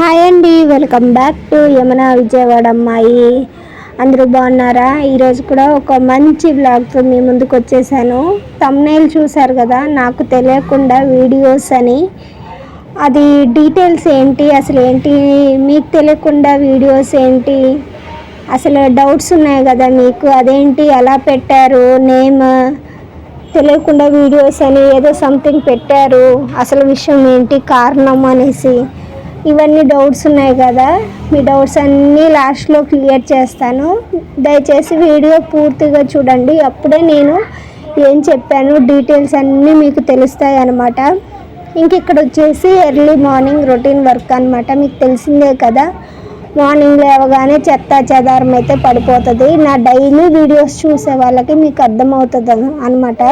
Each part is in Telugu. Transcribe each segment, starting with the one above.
హాయ్ అండి welcome back to Yamuna Vijayawada అమ్మాయి. అందరూ బాగున్నారా? ఈరోజు కూడా ఒక మంచి బ్లాగ్తో మీ ముందుకు వచ్చేసాను. తమ్నైల్ చూశారు కదా నాకు తెలియకుండా వీడియోస్ అని. అది డీటెయిల్స్ ఏంటి అసలు ఏంటి మీకు తెలియకుండా వీడియోస్ ఏంటి అసలు డౌట్స్ ఉన్నాయి కదా మీకు అదేంటి ఎలా పెట్టారు నేమ్ తెలియకుండా వీడియోస్ అని ఏదో సంథింగ్ పెట్టారు అసలు విషయం ఏంటి కారణం అనేసి. ఇవన్నీ డౌట్స్ ఉన్నాయి కదా. మీ డౌట్స్ అన్నీ లాస్ట్లో క్లియర్ చేస్తాను. దయచేసి వీడియో పూర్తిగా చూడండి. అప్పుడే నేను ఏం చెప్పాను డీటెయిల్స్ అన్నీ మీకు తెలుస్తాయి అన్నమాట. ఇంక ఇక్కడ వచ్చేసి ఎర్లీ మార్నింగ్ రొటీన్ వర్క్ అనమాట మీకు తెలిసిందే కదా. మార్నింగ్ లేవగానే చెత్త చెదారం అయితే పడిపోతుంది. నా డైలీ వీడియోస్ చూసే వాళ్ళకి మీకు అర్థమవుతుంది అనమాట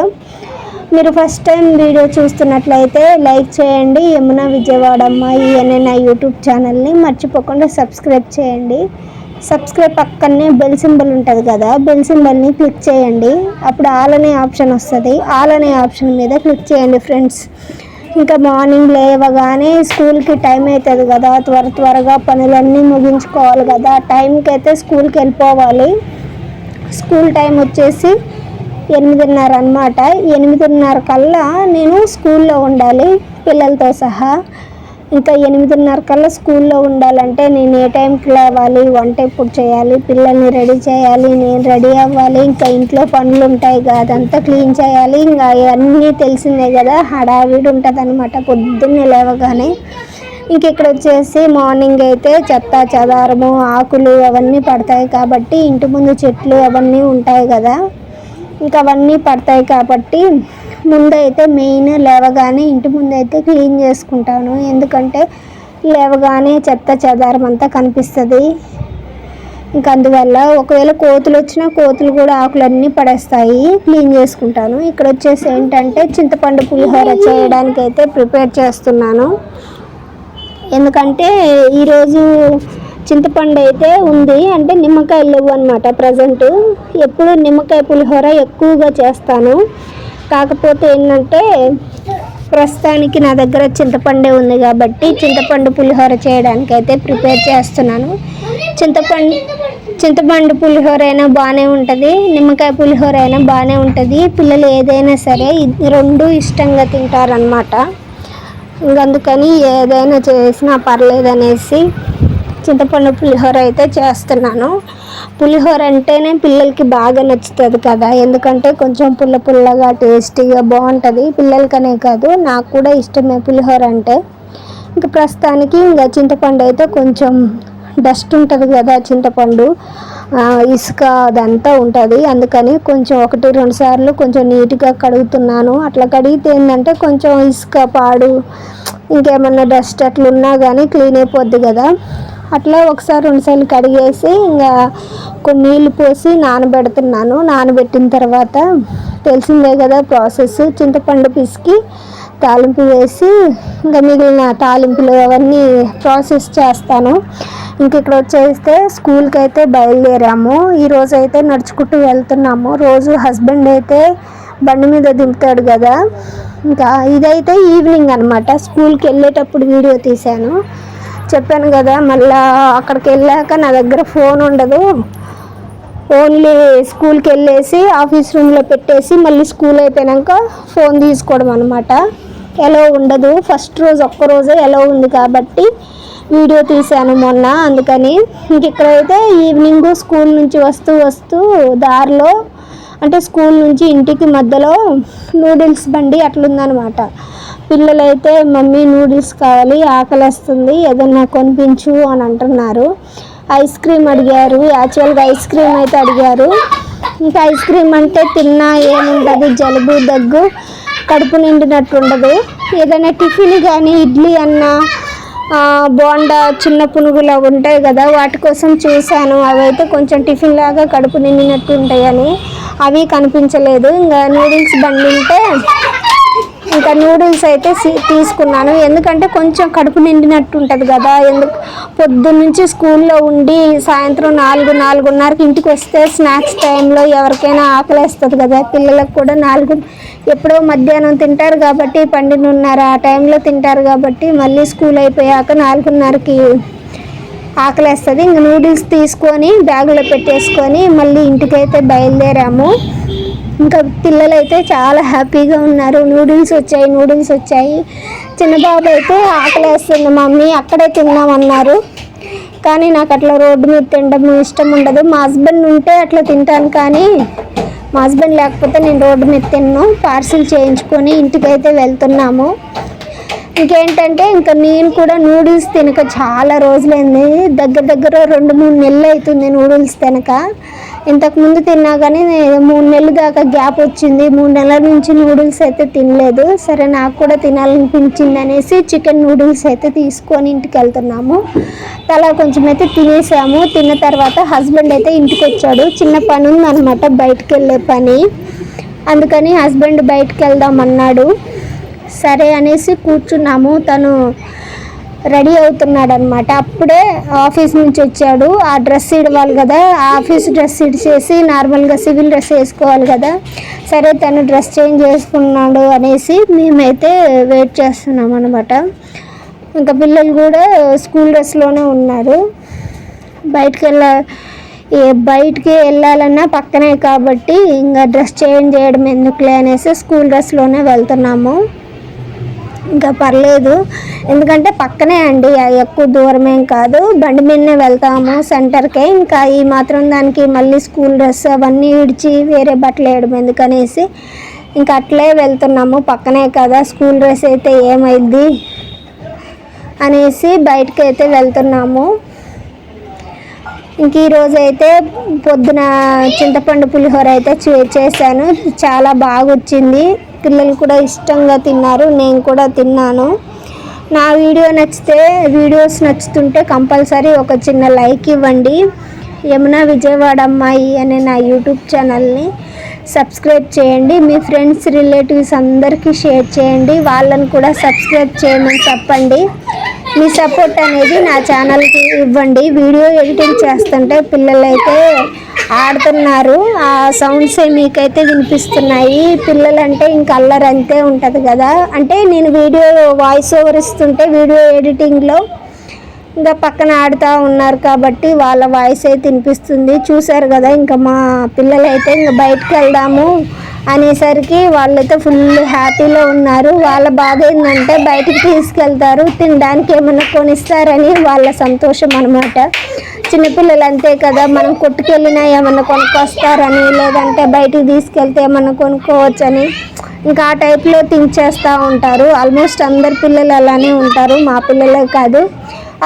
మీరు ఫస్ట్ టైం వీడియో చూస్తున్నట్లయితే లైక్ చేయండి. యమున విజయవాడ అమ్మాయి అనే నా యూట్యూబ్ ఛానల్ని మర్చిపోకుండా సబ్స్క్రైబ్ చేయండి. సబ్స్క్రైబ్ పక్కనే బెల్ సింబల్ ఉంటుంది కదా బెల్ సింబల్ని క్లిక్ చేయండి. అప్పుడు ఆల్ అనే ఆప్షన్ వస్తుంది. ఆల్ అనే ఆప్షన్ మీద క్లిక్ చేయండి ఫ్రెండ్స్ ఇంకా మార్నింగ్ లేవగానే స్కూల్కి టైం అవుతుంది కదా త్వర త్వరగా పనులన్నీ ముగించుకోవాలి కదా. టైంకి అయితే స్కూల్కి వెళ్ళిపోవాలి. స్కూల్ టైం వచ్చేసి ఎనిమిదిన్నర అనమాట ఎనిమిదిన్నర కల్లా నేను స్కూల్లో ఉండాలి పిల్లలతో సహా. ఇంకా ఎనిమిదిన్నర కల్లా స్కూల్లో ఉండాలంటే నేను ఏ టైంకి లేవాలి వంట ఎప్పుడు చేయాలి పిల్లల్ని రెడీ చేయాలి నేను రెడీ అవ్వాలి ఇంకా ఇంట్లో పనులు ఉంటాయి కదా అదంతా క్లీన్ చేయాలి ఇంకా అన్నీ తెలిసిందే కదా హడావిడి ఉంటుంది అనమాట పొద్దున్నే లేవగానే. ఇంక ఇక్కడ వచ్చేసి మార్నింగ్ అయితే చెత్త చెదారము ఆకులు అవన్నీ పడతాయి కాబట్టి ఇంటి ముందు చెట్లు అవన్నీ ఉంటాయి కదా. ఇంకా అవన్నీ పడతాయి కాబట్టి ముందైతే మెయిన్ లేవగానే ఇంటి ముందైతే క్లీన్ చేసుకుంటాను. ఎందుకంటే లేవగానే చెత్త చెదారం అంతా కనిపిస్తుంది. ఇంకా అందువల్ల ఒకవేళ కోతులు వచ్చినా కోతులు కూడా ఆకులన్నీ పడేస్తాయి. క్లీన్ చేసుకుంటాను. ఇక్కడ వచ్చేసి ఏంటంటే చింతపండు పులిహోర చేయడానికి అయితే ప్రిపేర్ చేస్తున్నాను. ఎందుకంటే ఈరోజు చింతపండు అయితే ఉంది. అంటే నిమ్మకాయలు లేవు అనమాట ప్రజెంట్. ఎప్పుడు నిమ్మకాయ పులిహోర ఎక్కువగా చేస్తాను. కాకపోతే ఏంటంటే ప్రస్తుతానికి నా దగ్గర చింతపండే ఉంది కాబట్టి చింతపండు పులిహోర చేయడానికి అయితే ప్రిపేర్ చేస్తున్నాను. చింతపండు చింతపండు పులిహోర అయినా బాగానే ఉంటుంది. నిమ్మకాయ పులిహోర అయినా బాగానే ఉంటుంది. పిల్లలు ఏదైనా సరే రెండు ఇష్టంగా తింటారనమాట ఇంకందుకని ఏదైనా చేసినా పర్లేదు అనేసి చింతపండు పులిహోర అయితే చేస్తున్నాను. పులిహోర అంటేనే పిల్లలకి బాగా నచ్చుతుంది కదా. ఎందుకంటే కొంచెం పుల్ల పుల్లగా టేస్టీగా బాగుంటుంది. పిల్లలకనే కాదు నాకు కూడా ఇష్టమే పులిహోర అంటే. ఇంకా ప్రస్తుతానికి ఇంకా చింతపండు అయితే కొంచెం డస్ట్ ఉంటుంది కదా చింతపండు. ఇసుక అదంతా ఉంటుంది. అందుకని కొంచెం ఒకటి రెండు సార్లు కొంచెం నీట్గా కడుగుతున్నాను. అట్లా కడిగితే ఏంటంటే కొంచెం ఇసుక పాడు ఇంకేమన్నా డస్ట్ అట్లా ఉన్నా కానీ క్లీన్ అయిపోద్ది కదా. అట్లా ఒకసారి రెండుసార్లు కడిగేసి ఇంకా కొన్ని నీళ్ళు పోసి నానబెడుతున్నాను. నానబెట్టిన తర్వాత తెలిసిందే కదా ప్రాసెస్. చింతపండు పిసికి తాలింపు వేసి ఇంకా మిగిలిన తాలింపులు అవన్నీ ప్రాసెస్ చేస్తాను. ఇంక ఇక్కడ వచ్చేస్తే స్కూల్కి అయితే బయలుదేరాము ఈరోజు అయితే నడుచుకుంటూ వెళ్తున్నాము. రోజు హస్బెండ్ అయితే బండి మీద దింపుతాడు కదా. ఇంకా ఇదైతే ఈవినింగ్ అనమాట స్కూల్కి వెళ్ళేటప్పుడు వీడియో తీశాను. చెప్పాను కదా మళ్ళా అక్కడికి వెళ్ళాక నా దగ్గర ఫోన్ ఉండదు. ఓన్లీ స్కూల్కి వెళ్ళేసి ఆఫీస్ రూమ్లో పెట్టేసి మళ్ళీ స్కూల్ అయిపోయాక ఫోన్ తీసుకోవడం అనమాట ఎలా ఉండదు. ఫస్ట్ రోజు ఒక్క రోజే ఎలా ఉంది కాబట్టి వీడియో తీశాను మొన్న అందుకని ఇంక ఇక్కడైతే ఈవినింగ్ స్కూల్ నుంచి వస్తూ వస్తూ దారిలో అంటే స్కూల్ నుంచి ఇంటికి మధ్యలో నూడిల్స్ బండి అట్లుందనమాట పిల్లలైతే మమ్మీ నూడిల్స్ కావాలి ఆకలిస్తుంది ఏదన్నా కొనిపించు అని అంటున్నారు. ఐస్ క్రీమ్ అడిగారు. యాక్చువల్గా ఐస్ క్రీమ్ అయితే అడిగారు. ఇంకా ఐస్ క్రీమ్ అంటే తిన్నా ఏముంటుంది జలుబు దగ్గు కడుపు నిండినట్టు ఉండదు ఏదైనా టిఫిన్ కానీ ఇడ్లీ అన్నా బోండా చిన్న పునుగులు అవి ఉంటాయి కదా వాటి కోసం చూశాను. అవైతే కొంచెం టిఫిన్ లాగా కడుపు నిండినట్టు ఉంటాయని అవి కనిపించలేదు. ఇంకా నూడిల్స్ బండి ఉంటే ఇంకా నూడిల్స్ అయితే తీసుకున్నాను. ఎందుకంటే కొంచెం కడుపు నిండినట్టు ఉంటుంది కదా. ఎందుకు పొద్దున్నుంచి స్కూల్లో ఉండి సాయంత్రం నాలుగు నాలుగున్నరకి ఇంటికి వస్తే స్నాక్స్ టైంలో ఎవరికైనా ఆకలేస్తుంది కదా. పిల్లలకు కూడా నాలుగు ఎప్పుడో మధ్యాహ్నం తింటారు కాబట్టి పన్నెండున్నర ఆ టైంలో తింటారు కాబట్టి మళ్ళీ స్కూల్ అయిపోయాక నాలుగున్నరకి ఆకలేస్తుంది. ఇంక నూడిల్స్ తీసుకొని బ్యాగులో పెట్టేసుకొని మళ్ళీ ఇంటికైతే బయలుదేరాము. ఇంకా పిల్లలు అయితే చాలా హ్యాపీగా ఉన్నారు. నూడిల్స్ వచ్చాయి నూడిల్స్ వచ్చాయి. చిన్నబాబు అయితే ఆకలేస్తుంది మమ్మీ అక్కడే తిన్నామన్నారు కానీ నాకు అట్లా రోడ్డు మీద తినడం ఇష్టం ఉండదు. మా హస్బెండ్ ఉంటే అట్లా తింటాను కానీ మా హస్బెండ్ లేకపోతే నేను రోడ్డు మీద తిన్నాను పార్సిల్ చేయించుకొని ఇంటికైతే వెళ్తున్నాము. ఇంకేంటంటే ఇంకా నేను కూడా నూడిల్స్ తినక చాలా రోజులైంది. దగ్గర దగ్గర రెండు మూడు నెలలు అవుతుంది నూడిల్స్ తినక. ఇంతకుముందు తిన్నా కానీ మూడు నెలలు దాకా గ్యాప్ వచ్చింది. మూడు నెలల నుంచి నూడిల్స్ అయితే తినలేదు. సరే నాకు కూడా తినాలనిపించింది అనేసి చికెన్ నూడిల్స్ అయితే తీసుకొని ఇంటికి వెళ్తున్నాము. అలా కొంచెం అయితే తినేసాము. తిన్న తర్వాత హస్బెండ్ అయితే ఇంటికి వచ్చాడు. చిన్న పని ఉందన్నమాట బయటకు వెళ్ళే పని. అందుకని హస్బెండ్ బయటకు వెళ్దామన్నాడు. సరే అనేసి కూర్చున్నాము. తను రెడీ అవుతున్నాడు అనమాట అప్పుడే ఆఫీస్ నుంచి వచ్చాడు. ఆ డ్రెస్ ఇడవాలి కదా. ఆ ఆఫీస్ డ్రెస్ ఇడిచేసి నార్మల్గా సివిల్ డ్రెస్ వేసుకోవాలి కదా. సరే తను డ్రెస్ చేంజ్ చేసుకున్నాడు అనేసి మేమైతే వెయిట్ చేస్తున్నాం అనమాట ఇంకా పిల్లలు కూడా స్కూల్ డ్రెస్లోనే ఉన్నారు. బయటకు వెళ్ళ ఏ బయటికి వెళ్ళాలన్నా పక్కనే కాబట్టి ఇంకా డ్రెస్ చేంజ్ చేయడం ఎందుకులే అనేసి స్కూల్ డ్రెస్లోనే వెళ్తున్నాము. ఇంకా పర్లేదు. ఎందుకంటే పక్కనే అండి అది ఎక్కువ దూరమేం కాదు. బండి మీదనే వెళ్తాము సెంటర్కే ఇంకా ఈ మాత్రం దానికి మళ్ళీ స్కూల్ డ్రెస్ అవన్నీ విడిచి వేరే బట్టలు వేయడం ఎందుకనేసి ఇంకా అట్లే వెళ్తున్నాము. పక్కనే కదా స్కూల్ డ్రెస్ అయితే ఏమైంది అనేసి బయటకు అయితే వెళ్తున్నాము. ఇంక ఈరోజు అయితే పొద్దున చింతపండు పులిహోర అయితే చేశాను. చాలా బాగా వచ్చింది పిల్లలు కూడా ఇష్టంగా తిన్నారు నేను కూడా తిన్నాను. నా వీడియో నచ్చితే వీడియోస్ నచ్చుతుంటే కంపల్సరీ ఒక చిన్న లైక్ ఇవ్వండి. యమున విజయవాడ అమ్మాయి అనే నా యూట్యూబ్ ఛానల్ని సబ్స్క్రైబ్ చేయండి. మీ ఫ్రెండ్స్ రిలేటివ్స్ అందరికీ షేర్ చేయండి. వాళ్ళని కూడా సబ్స్క్రైబ్ చేయమని చెప్పండి. మీ సపోర్ట్ అనేది నా ఛానల్కి ఇవ్వండి. వీడియో ఎడిటింగ్ చేస్తుంటే పిల్లలైతే ఆడుతున్నారు. ఆ సౌండ్సే మీకైతే వినిపిస్తున్నాయి. పిల్లలంటే ఇంక అల్లరి అంతే ఉంటుంది కదా. అంటే నేను వీడియో వాయిస్ ఓవర్ ఇస్తుంటే వీడియో ఎడిటింగ్లో ఇంకా పక్కన ఆడుతూ ఉన్నారు కాబట్టి వాళ్ళ వాయిస్ అయితే వినిపిస్తుంది చూశారు కదా ఇంకా మా పిల్లలు అయితే ఇంకా బయటకు వెళ్దాము అనేసరికి వాళ్ళైతే ఫుల్ హ్యాపీలో ఉన్నారు. వాళ్ళ బాధ ఏంటంటే బయటికి తీసుకెళ్తారు తినడానికి ఏమన్నా కొనిస్తారని వాళ్ళ సంతోషం అనమాట చిన్నపిల్లలు అంతే కదా మనం కొట్టుకెళ్ళినా ఏమన్నా కొనుక్కొస్తారని లేదంటే బయటికి తీసుకెళ్తే ఏమన్నా కొనుక్కోవచ్చని ఇంకా ఆ టైప్లో థింక్ చేస్తూ ఉంటారు. ఆల్మోస్ట్ అందరు పిల్లలు అలానే ఉంటారు మా పిల్లలే కాదు.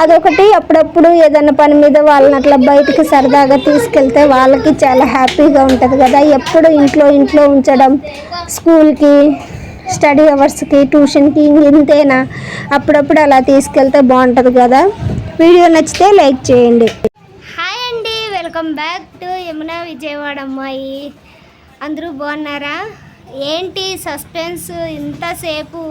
అదొకటి. అప్పుడప్పుడు ఏదైనా పని మీద వాళ్ళని అట్లా బయటికి సరదాగా తీసుకెళ్తే వాళ్ళకి చాలా హ్యాపీగా ఉంటుంది కదా. ఎప్పుడు ఇంట్లో ఇంట్లో ఉంచడం స్కూల్కి స్టడీ అవర్స్కి ట్యూషన్కి ఇంతేనా? అప్పుడప్పుడు అలా తీసుకెళ్తే బాగుంటుంది కదా. వీడియో నచ్చితే లైక్ చేయండి. హాయ్ అండి. Welcome back to Yamuna Vijayawada అమ్మాయి. అందరూ బాగున్నారా? ఏంటి సస్పెన్స్ ఇంతసేపు?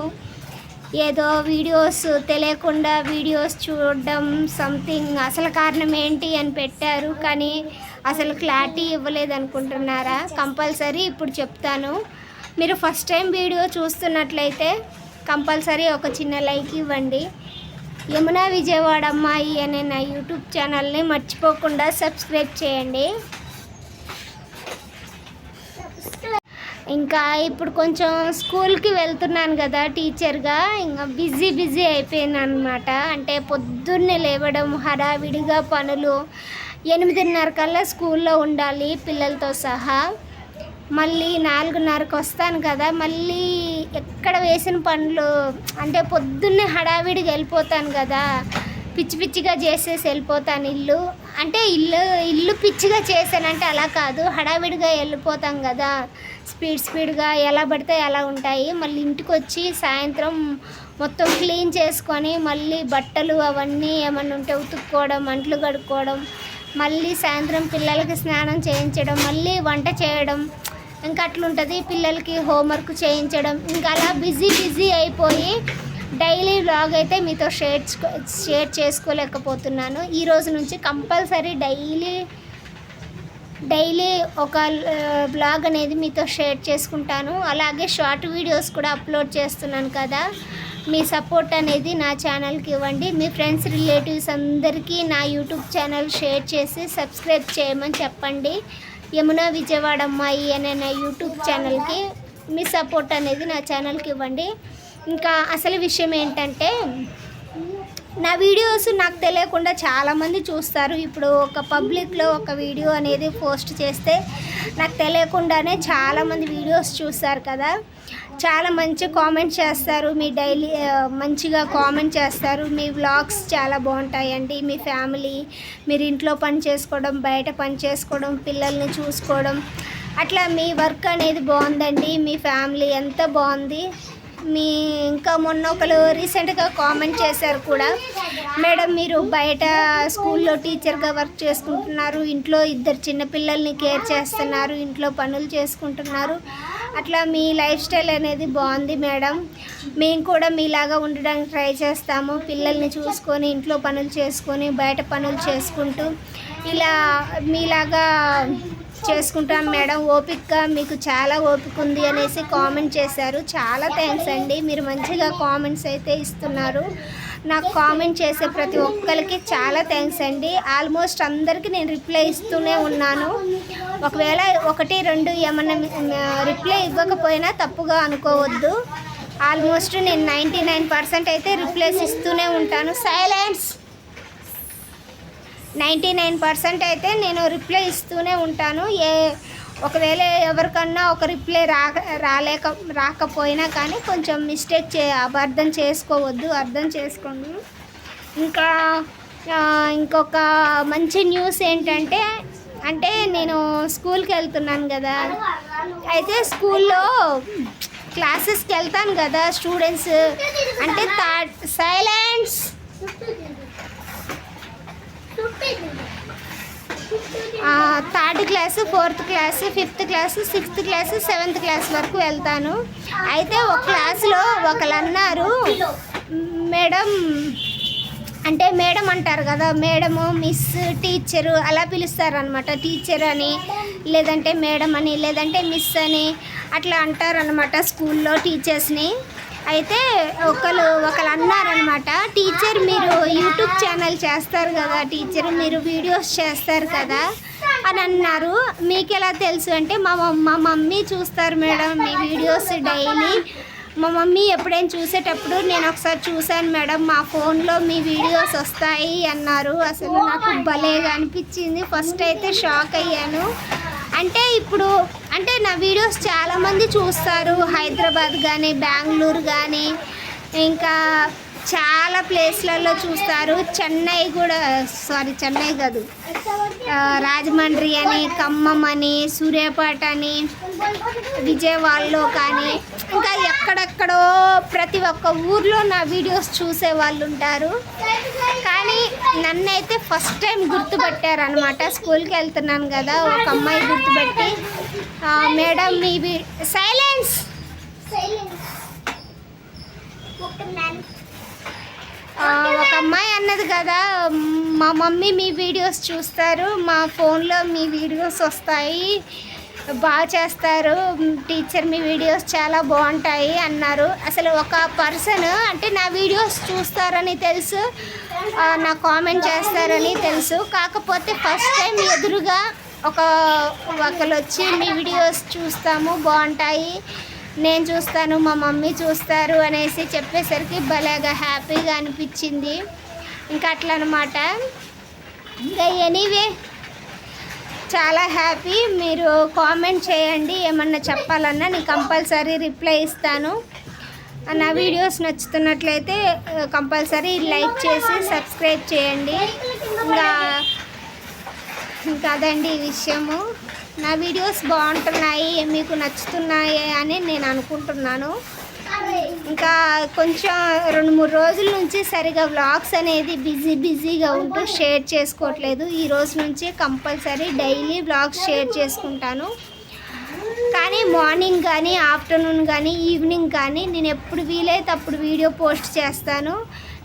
ఏదో వీడియోస్ తెలియకుండా వీడియోస్ చూడడం సంథింగ్ అసలు కారణం ఏంటి అని పెట్టారు. కానీ అసలు క్లారిటీ ఇవ్వలేదు అనుకుంటున్నారా? కంపల్సరీ ఇప్పుడు చెప్తాను. మీరు ఫస్ట్ టైం వీడియో చూస్తున్నట్లయితే కంపల్సరీ ఒక చిన్న లైక్ ఇవ్వండి. యమున విజయవాడ అమ్మాయి అనే నా యూట్యూబ్ ఛానల్ని మర్చిపోకుండా సబ్స్క్రైబ్ చేయండి. ఇంకా ఇప్పుడు కొంచెం స్కూల్కి వెళ్తున్నాను కదా టీచర్గా ఇంకా బిజీ బిజీ అయిపోయాను అనమాట అంటే పొద్దున్నే లేవడం హడావిడిగా పనులు ఎనిమిదిన్నర కల్లా స్కూల్లో ఉండాలి పిల్లలతో సహా. మళ్ళీ నాలుగున్నరకు వస్తాను కదా మళ్ళీ ఎక్కడ వేసిన పనులు అంటే పొద్దున్నే హడావిడిగా వెళ్ళిపోతాను కదా పిచ్చి పిచ్చిగా చేసేసి వెళ్ళిపోతాను ఇల్లు. అంటే ఇల్లు ఇల్లు పిచ్చిగా చేశానంటే అలా కాదు హడావిడిగా వెళ్ళిపోతాం కదా. స్పీడ్ స్పీడ్గా ఎలా పడితే అలా ఉంటాయి. మళ్ళీ ఇంటికి వచ్చి సాయంత్రం మొత్తం క్లీన్ చేసుకొని మళ్ళీ బట్టలు అవన్నీ ఏమన్నా ఉంటే ఉతుక్కోవడం అంట్లు కడుక్కోవడం మళ్ళీ సాయంత్రం పిల్లలకి స్నానం చేయించడం మళ్ళీ వంట చేయడం ఇంకా అట్లుంటుంది. పిల్లలకి హోంవర్క్ చేయించడం ఇంకా అలా బిజీ బిజీ అయిపోయి డైలీ వ్లాగ్ అయితే మీతో షేర్ షేర్ చేసుకోలేకపోతున్నాను. ఈ రోజు నుంచి కంపల్సరీ డైలీ డైలీ ఒక బ్లాగ్ అనేది మీతో షేర్ చేసుకుంటాను. అలాగే షార్ట్ వీడియోస్ కూడా అప్లోడ్ చేస్తున్నాను కదా. మీ సపోర్ట్ అనేది నా ఛానల్కి ఇవ్వండి. మీ ఫ్రెండ్స్ రిలేటివ్స్ అందరికీ నా యూట్యూబ్ ఛానల్ షేర్ చేసి సబ్స్క్రైబ్ చేయమని చెప్పండి. యమునా విజయవాడ అమ్మాయి అనే నా యూట్యూబ్ ఛానల్కి మీ సపోర్ట్ అనేది నా ఛానల్కి ఇవ్వండి. ఇంకా అసలు విషయం ఏంటంటే నా వీడియోస్ నాకు తెలియకుండా చాలామంది చూస్తారు. ఇప్పుడు ఒక పబ్లిక్లో ఒక వీడియో అనేది పోస్ట్ చేస్తే నాకు తెలియకుండానే చాలామంది వీడియోస్ చూస్తారు కదా. చాలా మంచి కామెంట్ చేస్తారు. మీ డైలీ మంచిగా కామెంట్ చేస్తారు. మీ వ్లాగ్స్ చాలా బాగుంటాయండి. మీ ఫ్యామిలీ మీరు ఇంట్లో పని చేసుకోవడం బయట పని చేసుకోవడం పిల్లల్ని చూసుకోవడం. అట్లా మీ వర్క్ అనేది బాగుందండి. మీ ఫ్యామిలీ ఎంత బాగుంది. మీ ఇంకా మొన్న ఒకరు రీసెంట్గా కామెంట్ చేశారు కూడా. మేడం మీరు బయట స్కూల్లో టీచర్గా వర్క్ చేసుకుంటున్నారు. ఇంట్లో ఇద్దరు చిన్నపిల్లల్ని కేర్ చేస్తున్నారు. ఇంట్లో పనులు చేసుకుంటున్నారు. అట్లా మీ లైఫ్ స్టైల్ అనేది బాగుంది మేడం. మేము కూడా మీలాగా ఉండడానికి ట్రై చేస్తాము. పిల్లల్ని చూసుకొని ఇంట్లో పనులు చేసుకొని బయట పనులు చేసుకుంటూ ఇలా మీలాగా చేసుకుంటాను మేడం. ఓపిక్గా మీకు చాలా ఓపిక ఉంది అనేసి కామెంట్ చేశారు. చాలా థ్యాంక్స్ అండి. మీరు మంచిగా కామెంట్స్ అయితే ఇస్తున్నారు. నాకు కామెంట్ చేసే ప్రతి ఒక్కరికి చాలా థ్యాంక్స్ అండి. ఆల్మోస్ట్ అందరికీ నేను రిప్లై ఇస్తూనే ఉన్నాను. ఒకవేళ ఒకటి రెండు ఏమన్నా రిప్లై ఇవ్వకపోయినా తప్పుగా అనుకోవద్దు. ఆల్మోస్ట్ నేను నైంటీ నైన్ పర్సెంట్ అయితే రిప్లైస్ ఇస్తూనే ఉంటాను. సైలెన్స్! నైంటీ నైన్ పర్సెంట్ అయితే నేను రిప్లై ఇస్తూనే ఉంటాను. ఏ ఒకవేళ ఎవరికన్నా ఒక రిప్లై రా రాలేక రాకపోయినా కానీ కొంచెం మిస్టేక్ చే అర్థం చేసుకోవద్దు అర్థం చేసుకోండి. ఇంకా ఇంకొక మంచి న్యూస్ ఏంటంటే అంటే నేను స్కూల్కి వెళ్తున్నాను కదా. అయితే స్కూల్లో క్లాసెస్కి వెళ్తాను కదా స్టూడెంట్స్. అంటే third silence. Third class fourth class fifth class sixth class seventh class వరకు వెళ్తాను. అయితే ఒక క్లాస్లో ఒకళ్ళు అన్నారు మేడం అంటే మేడం అంటారు కదా మేడము మిస్ టీచరు అలా పిలుస్తారు అనమాట టీచర్ అని లేదంటే మేడం అని లేదంటే మిస్ అని అట్లా అంటారనమాట స్కూల్లో టీచర్స్ని. అయితే ఒకరు ఒకరు అన్నారనమాట టీచర్ మీరు యూట్యూబ్ ఛానల్ చేస్తారు కదా టీచర్ మీరు వీడియోస్ చేస్తారు కదా అని అన్నారు. మీకు ఎలా తెలుసు అంటే మా మా మమ్మీ చూస్తారు మేడం మీ వీడియోస్ డైలీ. మా మమ్మీ ఎప్పుడైనా చూసేటప్పుడు నేను ఒకసారి చూశాను మేడం మా ఫోన్లో మీ వీడియోస్ వస్తాయి అన్నారు. అసలు నాకు భలేగా అనిపించింది. ఫస్ట్ అయితే షాక్ అయ్యాను. అంటే ఇప్పుడు అంటే నా వీడియోస్ చాలామంది చూస్తారు. హైదరాబాద్ కానీ బెంగళూరు కానీ ఇంకా చాలా ప్లేస్లలో చూస్తారు. చెన్నై కూడా సారీ చెన్నై కాదు. రాజమండ్రి అని ఖమ్మం అని సూర్యాపేట అని విజయవాడలో కానీ ఇంకా ఎక్కడెక్కడో ప్రతి ఒక్క ఊర్లో నా వీడియోస్ చూసే వాళ్ళు ఉంటారు. కానీ నన్నైతే ఫస్ట్ టైం గుర్తుపట్టారనమాట స్కూల్కి వెళ్తున్నాను కదా ఒక అమ్మాయి గుర్తుపెట్టి. మేడం మీ సైలెన్స్! ఆ, ఒక అమ్మాయి అన్నది కదా మా మమ్మీ మీ వీడియోస్ చూస్తారు మా ఫోన్లో మీ వీడియోస్ వస్తాయి బాగా చేస్తారు టీచర్ మీ వీడియోస్ చాలా బాగుంటాయి అన్నారు. అసలు ఒక పర్సన్ అంటే నా వీడియోస్ చూస్తారని తెలుసు నా కామెంట్ చేస్తారని తెలుసు. కాకపోతే ఫస్ట్ టైం ఎదురుగా ఒక ఒకరు వచ్చి మీ వీడియోస్ చూస్తాము బాగుంటాయి నేను చూస్తాను మా మమ్మీ చూస్తారు అనేసి చెప్పేసరికి భలేగా హ్యాపీగా అనిపించింది. ఇంకా అట్లా అనమాట ఇంకా ఎనీవే చాలా హ్యాపీ. మీరు కామెంట్ చేయండి ఏమన్నా చెప్పాలన్నా నేను కంపల్సరీ రిప్లై ఇస్తాను. నా వీడియోస్ నచ్చుతున్నట్లయితే కంపల్సరీ లైక్ చేసి సబ్స్క్రైబ్ చేయండి. ఇంకా ఇంకా అదండి ఈ విషయము. నా వీడియోస్ బాగుంటున్నాయి మీకు నచ్చుతున్నాయి అని నేను అనుకుంటున్నాను. ఇంకా కొంచెం రెండు మూడు రోజుల నుంచి సరిగా వ్లాగ్స్ అనేది బిజీ బిజీగా ఉంటూ షేర్ చేసుకోవట్లేదు. ఈ రోజు నుంచి కంపల్సరీ డైలీ వ్లాగ్స్ షేర్ చేసుకుంటాను. కానీ మార్నింగ్ కానీ ఆఫ్టర్నూన్ కానీ ఈవినింగ్ కానీ నేను ఎప్పుడు వీలైతే అప్పుడు వీడియో పోస్ట్ చేస్తాను.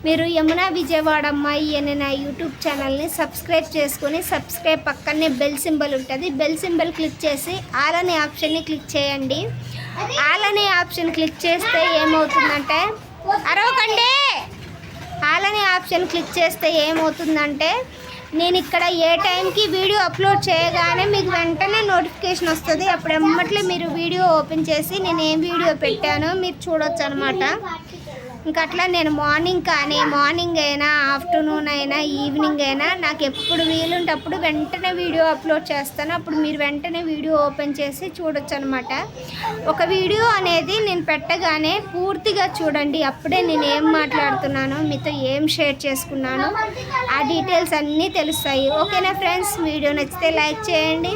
మీరు యమున విజయవాడ అమ్మాయి అనే నా యూట్యూబ్ ఛానల్ని సబ్స్క్రైబ్ చేసుకొని సబ్స్క్రైబ్ పక్కనే బెల్ సింబల్ ఉంటుంది. బెల్ సింబల్ క్లిక్ చేసి ఆల్ అనే ఆప్షన్ని క్లిక్ చేయండి. ఆల్ అనే ఆప్షన్ క్లిక్ చేస్తే ఏమవుతుందంటే అరవకండి. ఆల్ అనే ఆప్షన్ క్లిక్ చేస్తే ఏమవుతుందంటే నేను ఇక్కడ ఏ టైంకి వీడియో అప్లోడ్ చేయగానే మీకు వెంటనే నోటిఫికేషన్ వస్తుంది. అప్పుడు ఎమ్మట్లే మీరు వీడియో ఓపెన్ చేసి నేను ఏం వీడియో పెట్టానో మీరు చూడొచ్చు అనమాట ఇంకా అట్లా నేను మార్నింగ్ కానీ మార్నింగ్ అయినా ఆఫ్టర్నూన్ అయినా ఈవినింగ్ అయినా నాకు ఎప్పుడు వీలుంటప్పుడు వెంటనే వీడియో అప్లోడ్ చేస్తాను. అప్పుడు మీరు వెంటనే వీడియో ఓపెన్ చేసి చూడొచ్చు అనమాట ఒక వీడియో అనేది నేను పెట్టగానే పూర్తిగా చూడండి. అప్పుడే నేను ఏం మాట్లాడుతున్నానో మీతో ఏం షేర్ చేసుకున్నానో ఆ డీటెయిల్స్ అన్నీ తెలుస్తాయి. ఓకేనా ఫ్రెండ్స్? వీడియో నచ్చితే లైక్ చేయండి.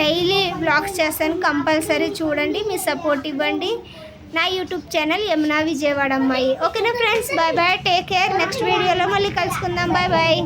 డైలీ బ్లాగ్స్ చేస్తాను. కంపల్సరీ చూడండి. మీ సపోర్ట్ ఇవ్వండి. నా యూట్యూబ్ ఛానల్ యమునా విజయవాడ అమ్మాయి. ఓకేనా friends? Bye bye. Take care. Next వీడియోలో మళ్ళీ కలుసుకుందాం. Bye bye.